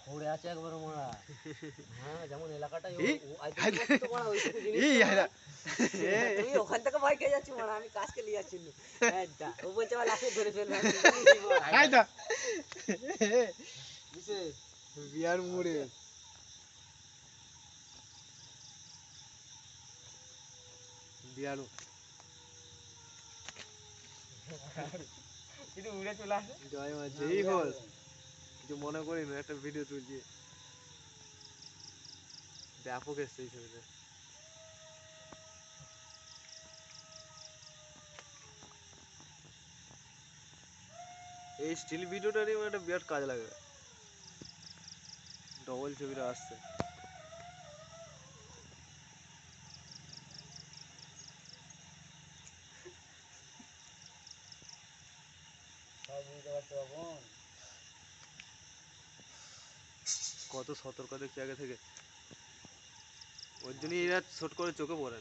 খড়ে আছে একবার মারা হ্যাঁ। যেমন এলাকাটা এই, এই ওখান থেকে ভয় খেয়ে যাচ্ছি মারা আমি কাজকে নিয়ে যাচ্ছি নি। ও বলছে আমার লাফিয়ে ধরে ফেলবে। বিয়ার মুড়ে। বিয়ারু কিন্তু উড়ে চলে আসে জয় মা যেই হল কিছু মনে করি না একটা ভিডিও তুলছি ব্যাপক এসছে এই ছবিটা এই স্টিল ভিডিওটারই আমার একটা বিরাট কাজ লাগবে ডবল ছবিটা আসছে কত সতর্ক দেখছি আগে থেকে ওর জন্যই এরা ছোট করে চোখে পড়ে।